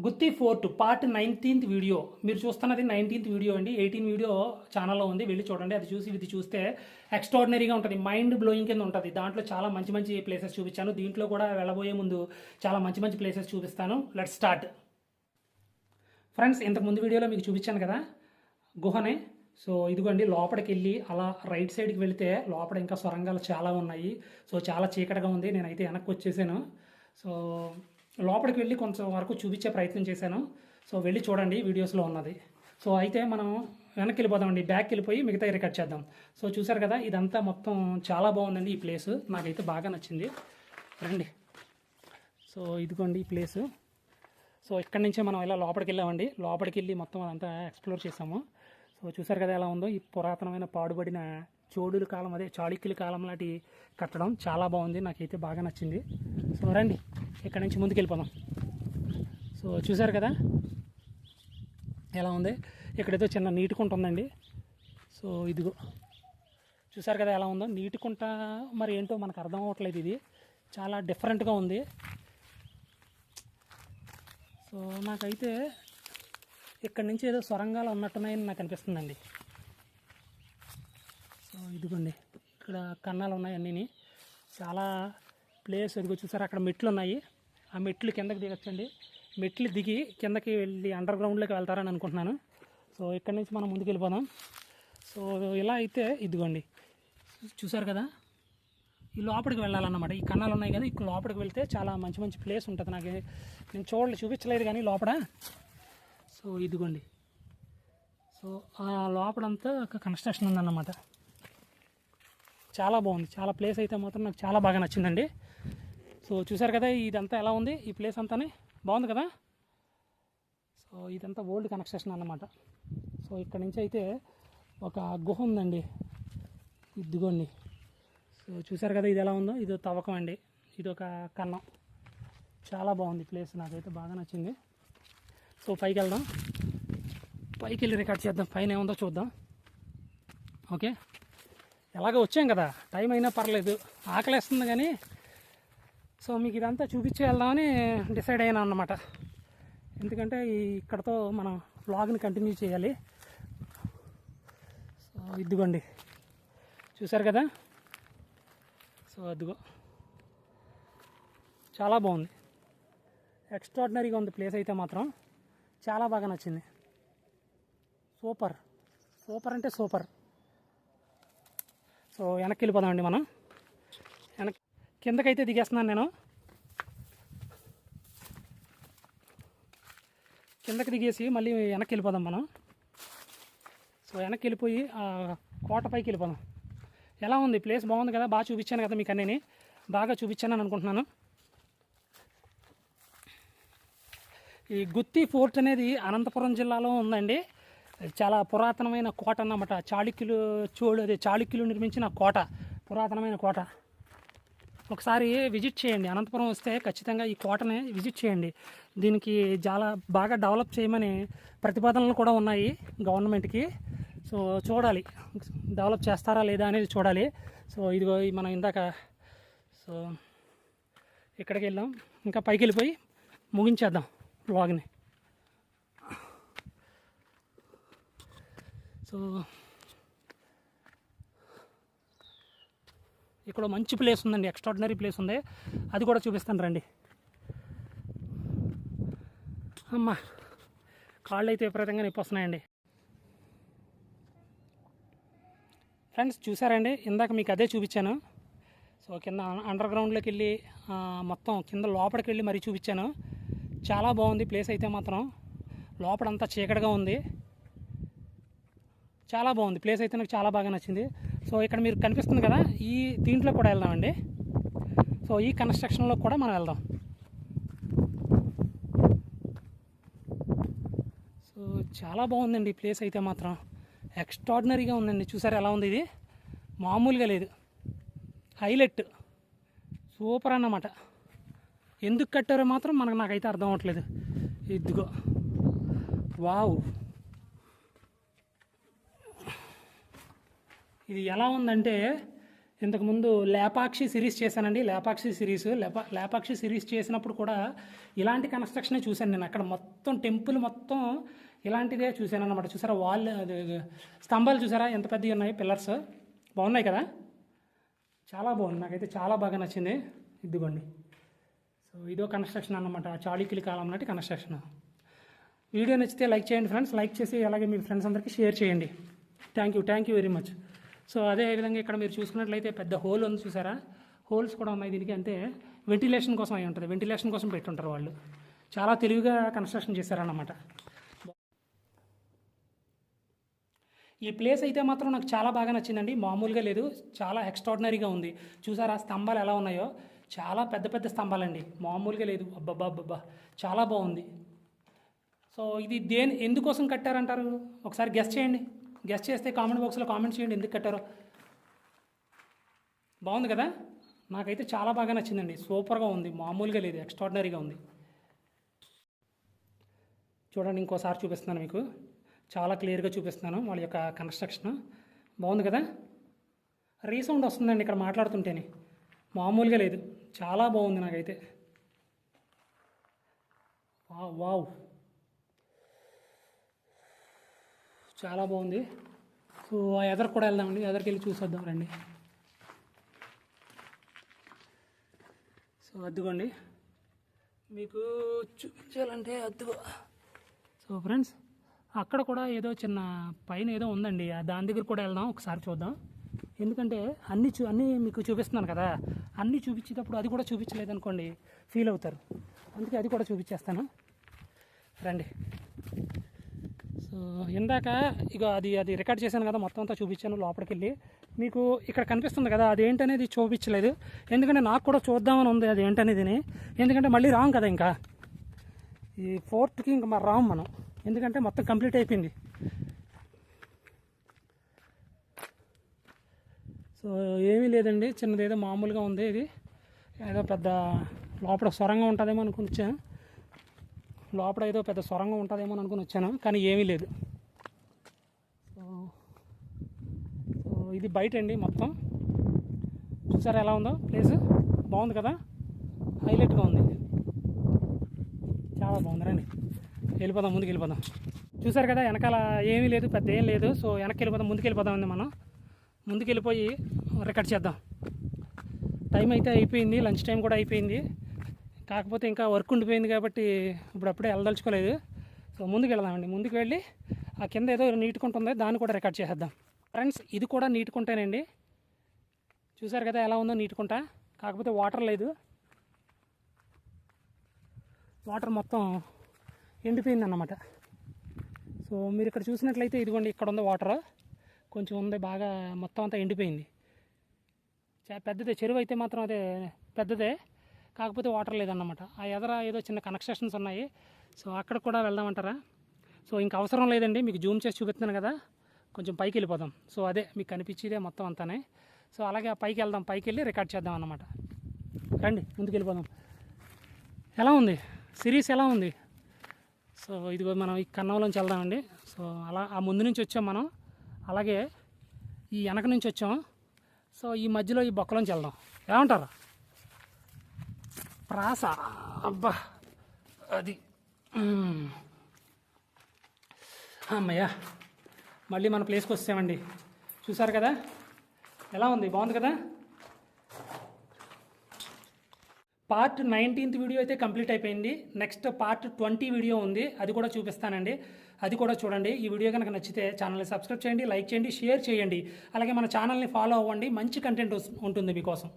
Gutti fort part nineteenth video. మీరు చూస్తున్నది nineteenth video అండి. ఎయిటీన్ వీడియో ఛానల్లో ఉంది. వెళ్ళి చూడండి. అది చూసి ఇది చూస్తే ఎక్స్ట్రాడినరీగా ఉంటుంది. మైండ్ బ్లోయింగ్ కింద ఉంటుంది. దాంట్లో చాలా మంచి మంచి ప్లేసెస్ చూపించాను. దీంట్లో కూడా వెళ్ళబోయే ముందు చాలా మంచి మంచి ప్లేసెస్ చూపిస్తాను. లెట్ స్టార్ట్ ఫ్రెండ్స్ ఇంతకు ముందు వీడియోలో మీకు చూపించాను కదా? గుహనే. సో ఇదిగోండి. లోపలికి వెళ్ళి అలా రైట్ సైడ్కి వెళితే లోపల ఇంకా సొరంగాలు చాలా ఉన్నాయి. సో చాలా చీకటిగా ఉంది. నేనైతే వెనక్కి వచ్చేసాను. సో లోపలికి వెళ్ళి కొంచెం వరకు చూపించే ప్రయత్నం చేశాను. సో వెళ్ళి చూడండి వీడియోస్లో ఉన్నది. సో అయితే మనం వెనక్కి వెళ్ళిపోదామండి. బ్యాక్ వెళ్ళిపోయి మిగతా రికార్డ్ చేద్దాం. సో చూసారు కదా ఇదంతా మొత్తం చాలా బాగుందండి ఈ ప్లేస్. నాకైతే బాగా నచ్చింది. రండి. సో ఇదిగోండి ఈ ప్లేసు. సో ఇక్కడి నుంచే మనం ఇలా లోపలికి వెళ్ళామండి. లోపలికి వెళ్ళి మొత్తం అదంతా ఎక్స్ప్లోర్ చేసాము. సో చూసారు కదా ఎలా ఉందో? ఈ పురాతనమైన పాడుబడిన చోడుల కాలం అదే చాళుక్యుల కాలం లాంటి కట్టడం చాలా బాగుంది. నాకైతే బాగా నచ్చింది. సో రండి ఇక్కడ నుంచి ముందుకు వెళ్ళిపోదాం సో చూసారు కదా ఎలా ఉంది? ఇక్కడైతే చిన్న నీటి కుంట ఉందండి. సో ఇదిగో చూసారు కదా ఎలా ఉందో? నీటి కుంట మరి ఏంటో మనకు అర్థం అవ్వట్లేదు ఇది. చాలా డిఫరెంట్గా ఉంది. సో నాకైతే ఇక్కడ నుంచి ఏదో సొరంగాలు ఉన్నట్టున్నాయని నాకు అనిపిస్తుందండి. సో ఇదిగోండి ఇక్కడ కన్నాలు ఉన్నాయి అన్నీ చాలా ప్లేస్ ఎదుగు చూసారు అక్కడ మెట్లు ఉన్నాయి. ఆ మెట్లు కిందకి దిగొచ్చండి. మెట్లు దిగి కిందకి వెళ్ళి అండర్ గ్రౌండ్లోకి వెళ్తారని అనుకుంటున్నాను. సో ఇక్కడ నుంచి మనం ముందుకు వెళ్ళిపోదాం. సో ఇలా అయితే ఇదిగోండి చూసారు కదా? ఈ లోపలికి వెళ్ళాలన్నమాట. ఈ కన్నాలు ఉన్నాయి కదా ఇక్కడ లోపలికి వెళ్తే చాలా మంచి మంచి ప్లేస్ ఉంటుంది. నాకు నేను చూడలేదు చూపించలేదు కానీ లోపల. సో ఇదిగోండి. సో ఆ లోపలంతా ఒక కన్స్ట్రక్షన్ ఉందన్నమాట. చాలా బాగుంది. చాలా ప్లేస్ అయితే మాత్రం నాకు చాలా బాగా నచ్చిందండి. సో చూసారు కదా ఇదంతా ఎలా ఉంది? ఈ ప్లేస్ అంతానే బాగుంది కదా? సో ఇదంతా ఓల్డ్ కన్స్ట్రక్షన్ అన్నమాట. సో ఇక్కడ నుంచి అయితే ఒక గుహ ఉందండి. ఇదిగోండి. సో చూసారు కదా ఇది ఎలా ఉందో? ఇది తవ్వకం అండి. ఇది ఒక కన్నం. చాలా బాగుంది ప్లేస్ నాకైతే బాగా నచ్చింది. సో పైకి వెళ్దాం. పైకి వెళ్ళి రికార్డ్ చేద్దాం. పైన ఏముందో చూద్దాం. ఓకే? ఎలాగో వచ్చాం కదా. టైం అయినా పర్లేదు. ఆకలేస్తుంది కానీ సో మీకు ఇదంతా చూపించి వెళ్దామని డిసైడ్ అయినా అన్నమాట. ఎందుకంటే ఈ ఇక్కడతో మనం బ్లాగ్ని కంటిన్యూ చేయాలి. సో ఇదిగోండి. చూసారు కదా? సో అదిగో. చాలా బాగుంది. ఎక్స్ట్రాడినరీగా ఉంది ప్లేస్ అయితే మాత్రం. చాలా బాగా నచ్చింది. సూపర్. సూపర్ అంటే సూపర్. సో వెనక్కి వెళ్ళిపోదామండి మనం. వెనక్ కిందకైతే దిగేస్తున్నాను నేను. కిందకి దిగేసి మళ్ళీ వెనక్కి వెళ్ళిపోదాం మనం. సో వెనక్కి వెళ్ళిపోయి కోట పైకి వెళ్ళిపోదాం. ఎలా ఉంది? ప్లేస్ బాగుంది కదా? బాగా చూపించాను కదా మీకు అన్నీ బాగా చూపించాను అనుకుంటున్నాను. ఈ గుత్తి ఫోర్ట్ అనేది అనంతపురం జిల్లాలో ఉందండి. చాలా పురాతనమైన కోట అన్నమాట. చాళుక్యులు చోడు అదే చాళుక్యులు నిర్మించిన కోట. పురాతనమైన కోట. ఒకసారి విజిట్ చేయండి. అనంతపురం వస్తే ఖచ్చితంగా ఈ కోటని విజిట్ చేయండి. దీనికి చాలా బాగా డెవలప్ చేయమని ప్రతిపాదనలు కూడా ఉన్నాయి గవర్నమెంట్కి. సో చూడాలి. డెవలప్ చేస్తారా లేదా అనేది చూడాలి. సో ఇదిగో మనం ఇందాక సో ఇక్కడికి వెళ్ళాం. ఇంకా పైకి వెళ్ళిపోయి ముగించేద్దాం. వ్లాగ్ని సో ఇక్కడ మంచి ప్లేస్ ఉందండి ఎక్స్ట్రాడినరీ ప్లేస్ ఉంది. అది కూడా చూపిస్తాను రండి. అమ్మా కాళ్ళు అయితే విపరీతంగా నొప్పి వస్తున్నాయండి. ఫ్రెండ్స్ చూసారండి ఇందాక మీకు అదే చూపించాను. సో కింద అండర్ గ్రౌండ్లోకి వెళ్ళి మొత్తం కింద లోపలికి వెళ్ళి మరీ చూపించాను. చాలా బాగుంది ప్లేస్ అయితే మాత్రం. లోపలంతా చీకటిగా ఉంది. చాలా బాగుంది. ప్లేస్ అయితే నాకు చాలా బాగా నచ్చింది. సో ఇక్కడ మీరు కనిపిస్తుంది కదా ఈ దీంట్లో కూడా వెళ్దామండి. సో ఈ కన్స్ట్రక్షన్లో కూడా మనం వెళ్దాం. సో చాలా బాగుందండి ఈ ప్లేస్ అయితే మాత్రం. ఎక్స్ట్రాడినరీగా ఉందండి. చూసారు ఎలా ఉంది ఇది? మామూలుగా లేదు. హైలైట్. సూపర్ అన్నమాట. ఎందుకు కట్టారో మాత్రం మనకు నాకైతే అర్థం అవ్వట్లేదు. ఇదిగో. వావ్. ఇది ఎలా ఉందంటే ఇంతకుముందు లేపాక్షి సిరీస్ చేశానండి. లేపాక్షి సిరీస్ లేపా లేపాక్షి సిరీస్ చేసినప్పుడు కూడా ఇలాంటి కన్స్ట్రక్షనే చూశాను నేను. అక్కడ మొత్తం టెంపుల్ మొత్తం ఇలాంటిదే చూశాను అనమాట చూసారా? వాల్ అది స్తంభాలు చూసారా? ఎంత పెద్దవి ఉన్నాయి? పిల్లర్స్. బాగున్నాయి కదా? చాలా బాగుంది నాకైతే చాలా బాగా నచ్చింది. ఇదిగోండి. ఇదో కన్స్ట్రక్షన్ అనమాట చాళుక్యుల కాలం నాటి కన్స్ట్రక్షన్ వీడియో నచ్చితే లైక్ చేయండి ఫ్రెండ్స్ లైక్ చేసి అలాగే మీ ఫ్రెండ్స్ అందరికీ షేర్ చేయండి. Thank you thank you very much so అదే విధంగా ఇక్కడ మీరు చూసుకున్నట్లయితే పెద్ద హోల్ ఉంది చూసారా? హోల్స్ కూడా ఉన్నాయి దీనికి అంటే వెంటిలేషన్ కోసం అయి ఉంటుంది. వెంటిలేషన్ కోసం పెట్టుంటారు వాళ్ళు. చాలా తెలివిగా కన్స్ట్రక్షన్ చేశారన్నమాట. ఈ ప్లేస్ అయితే మాత్రం నాకు చాలా బాగా నచ్చిందండి. మామూలుగా లేదు చాలా ఎక్స్ట్రాడినరీగా ఉంది. చూసారా స్తంభాలు ఎలా ఉన్నాయో? చాలా పెద్ద పెద్ద స్తంభాలండి. మామూలుగా లేదు. అబ్బబ్బా అబ్బబ్బా. చాలా బాగుంది. సో ఇది దేని ఎందుకోసం కట్టారంటారు? ఒకసారి గెస్ట్ చేయండి. గెస్ట్ చేస్తే కామెంట్ బాక్స్లో కామెంట్ చేయండి ఎందుకు కట్టారో. బాగుంది కదా? నాకైతే చాలా బాగా నచ్చిందండి. సూపర్గా ఉంది. మామూలుగా లేదు. ఎక్స్ట్రాడినరీగా ఉంది. చూడండి ఇంకోసారి చూపిస్తున్నాను మీకు. చాలా క్లియర్గా చూపిస్తున్నాను వాళ్ళ యొక్క కన్స్ట్రక్షన్. బాగుంది కదా? రీసౌండ్ వస్తుందండి ఇక్కడ మాట్లాడుతుంటేనే. మామూలుగా లేదు. చాలా బాగుంది నాకైతే. Wow wow. చాలా బాగుంది. సో ఆ ఎదర్ కూడా వెళ్దామండి. ఎదరికి వెళ్ళి చూసొద్దాం రండి. సో అద్దుకోండి మీకు చూపించాలంటే అద్దుగో సో ఫ్రెండ్స్ అక్కడ కూడా ఏదో చిన్న పైన ఏదో ఉందండి. దాని దగ్గర కూడా వెళ్దాం. ఒకసారి చూద్దాం. ఎందుకంటే అన్ని చూ అన్నీ మీకు చూపిస్తున్నాను కదా. అన్నీ చూపించేటప్పుడు అది కూడా చూపించలేదు అనుకోండి ఫీల్ అవుతారు. అందుకే అది కూడా చూపించేస్తాను. రండి. సో ఇందాక ఇక అది అది రికార్డ్ చేశాను కదా మొత్తం అంతా చూపించాను లోపలికి వెళ్ళి మీకు ఇక్కడ కనిపిస్తుంది కదా అది ఏంటనేది చూపించలేదు. ఎందుకంటే నాకు కూడా చూద్దామని ఉంది అది ఏంటనేది ఎందుకంటే మళ్ళీ రాం కదా ఇంకా. ఈ ఫోర్త్కి ఇంకా మరి రాం మనం. ఎందుకంటే మొత్తం కంప్లీట్ అయిపోయింది. సో ఏమీ లేదండి. చిన్నది ఏదో మామూలుగా ఉంది ఇది. ఏదో పెద్ద లోపల సొరంగం ఉంటుందేమో అనుకుని వచ్చాను. లోపల ఏదో పెద్ద సొరంగం ఉంటుందేమో అనుకుని వచ్చాను కానీ ఏమీ లేదు. సో సో ఇది బయట అండి మొత్తం. చూసారా ఎలా ఉందో? ప్లేస్ బాగుంది కదా? హైలైట్గా ఉంది. చాలా బాగుంది. రండి. వెళ్ళిపోదాం ముందుకు వెళ్ళిపోదాం చూసారు కదా వెనకాల ఏమీ లేదు పెద్ద ఏం లేదు. సో వెనక్కి వెళ్ళిపోదాం ముందుకు వెళ్ళిపోదాం అండి మనం. ముందుకెళ్ళిపోయి రికార్డ్ చేద్దాం. టైం అయితే అయిపోయింది లంచ్ టైం కూడా అయిపోయింది. కాకపోతే ఇంకా వర్క్ ఉండిపోయింది కాబట్టి ఇప్పుడు అప్పుడే వెళ్ళదలుచుకోలేదు. సో ముందుకు వెళ్దామండి. ముందుకు వెళ్ళి ఆ కింద ఏదో నీటుకుంటుంది దాన్ని కూడా రికార్డ్ చేసేద్దాం. ఫ్రెండ్స్ ఇది కూడా నీటుకుంటానండి చూసారు కదా ఎలా ఉందో నీటుకుంటా కాకపోతే వాటర్ లేదు. వాటర్ మొత్తం ఎండిపోయింది అన్నమాట సో మీరు ఇక్కడ చూసినట్లయితే ఇదిగోండి ఇక్కడ ఉంది వాటర్. కొంచెం ఉంది బాగా మొత్తం అంతా ఎండిపోయింది. చా- పెద్దదే చెరువు అయితే మాత్రం అదే పెద్దదే కాకపోతే వాటర్ లేదన్నమాట. ఆ ఎదర ఏదో చిన్న కనెక్షన్స్ ఉన్నాయి సో అక్కడ కూడా వెళ్దామంటారా? సో ఇంక అవసరం లేదండి మీకు జూమ్ చేసి చూపిస్తున్నాను కదా కొంచెం పైకి వెళ్ళిపోదాం. సో అదే మీకు కనిపించేదే మొత్తం అంతానే. సో అలాగే ఆ పైకి వెళ్దాం పైకి వెళ్ళి రికార్డ్ చేద్దాం అన్నమాట. రండి ముందుకు వెళ్ళిపోదాం. ఎలా ఉంది? సిరీస్ ఎలా ఉంది? సో ఇదిగో మనం ఈ కన్నంలోంచి వెళ్దామండి. సో అలా ఆ ముందు నుంచి వచ్చాం మనం. అలాగే ఈ వెనక నుంచి వచ్చాం. సో ఈ మధ్యలో ఈ బొక్కలోంచి వెళ్దాం. ఏమంటారు? ప్రాస. అబ్బా. అది. అమ్మయ్యా అమ్మయ్య. మళ్ళీ మన ప్లేస్కి వస్తామండి. చూసారు కదా? ఎలా ఉంది? బాగుంది కదా? పార్ట్ నైన్టీన్త్ వీడియో అయితే కంప్లీట్ అయిపోయింది. నెక్స్ట్ పార్ట్ ట్వంటీ వీడియో ఉంది. అది కూడా చూపిస్తానండి. అది కూడా చూడండి. ఈ వీడియో కనుక నచ్చితే ఛానల్ని సబ్స్క్రైబ్ చేయండి లైక్ చేయండి షేర్ చేయండి. అలాగే మన ఛానల్ని ఫాలో అవ్వండి. మంచి కంటెంట్ ఉంటుంది మీకోసం.